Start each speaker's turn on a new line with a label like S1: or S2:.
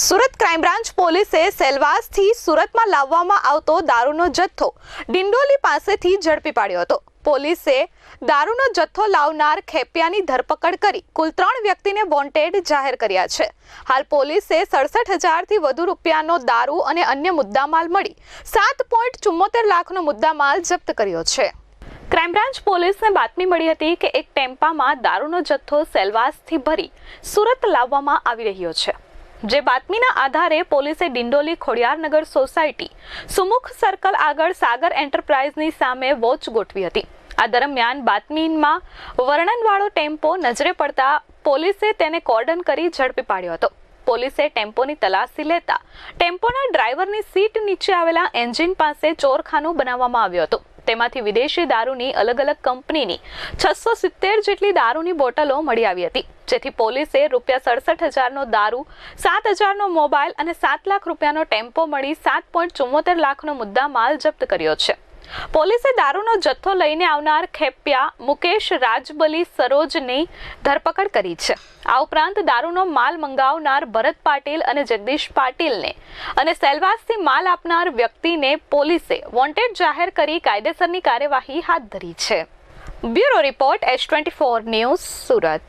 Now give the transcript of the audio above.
S1: Surat crime branch પોલીસે સેલવાસથી સુરતમાં લાવવામાં આવતો દારૂનો જથ્થો ડિંડોલી પાસેથી ઝડપી પાડ્યો હતો. પોલીસે દારૂનો જથ્થો લાવનાર ખેપિયાની ધરપકડ કરી કુલ ત્રણ વ્યક્તિને વોન્ટેડ જાહેર કર્યા છે. હાલ પોલીસે સડસઠ હજારથી વધુ રૂપિયાનો દારૂ અને અન્ય મુદ્દામાલ મળી સાત પોઈન્ટ ચુમ્મોતેર લાખનો મુદ્દામાલ જપ્ત કર્યો છે. ક્રાઇમ બ્રાન્ચ પોલીસને બાતમી મળી હતી કે એક ટેમ્પામાં દારૂનો જથ્થો સેલવાસથી ભરી સુરત લાવવામાં આવી રહ્યો છે. જે બાતમીના આધારે પોલીસે ડિંડોલી ખોડિયારનગર સોસાયટી, સુમુખ સર્કલ આગળ સાગર એન્ટરપ્રાઇઝની સામે વોચ ગોઠવી હતી. આ દરમિયાન બાતમીમાં વર્ણનવાળો ટેમ્પો નજરે પડતા પોલીસે તેને કોર્ડન કરી ઝડપી પાડ્યો હતો. પોલીસે ટેમ્પોની તલાશી લેતા ટેમ્પોના ડ્રાઈવરની સીટ નીચે આવેલા એન્જિન પાસે ચોરખાનું બનાવવામાં આવ્યું હતું. તેમાંથી વિદેશી દારૂની અલગ અલગ કંપનીની છસો સિત્તેર જેટલી દારૂની બોટલો મળી આવી હતી, જેથી પોલીસે રૂપિયા સડસઠ હજારનો દારૂ, સાત હજારનો મોબાઈલ અને સાત લાખ રૂપિયાનો ટેમ્પો મળી સાત પોઈન્ટ ચુમ્મોતેર લાખનો મુદ્દા માલ જપ્ત કર્યો છે. પોલીસે દારૂનો જથ્થો લઈને આવનાર ખેપિયા મુકેશ રાજબલી સરોજની ધરપકડ કરી છે. આ ઉપરાંત દારૂનો માલ મંગાવનાર ભરત પાટીલ અને જગદીશ પાટીલને અને સેલવાસથી માલ આપનાર વ્યક્તિને પોલીસે વોન્ટેડ જાહેર કરી કાયદેસરની કાર્યવાહી હાથ ધરી છે. Bureau report H twenty four news Surat.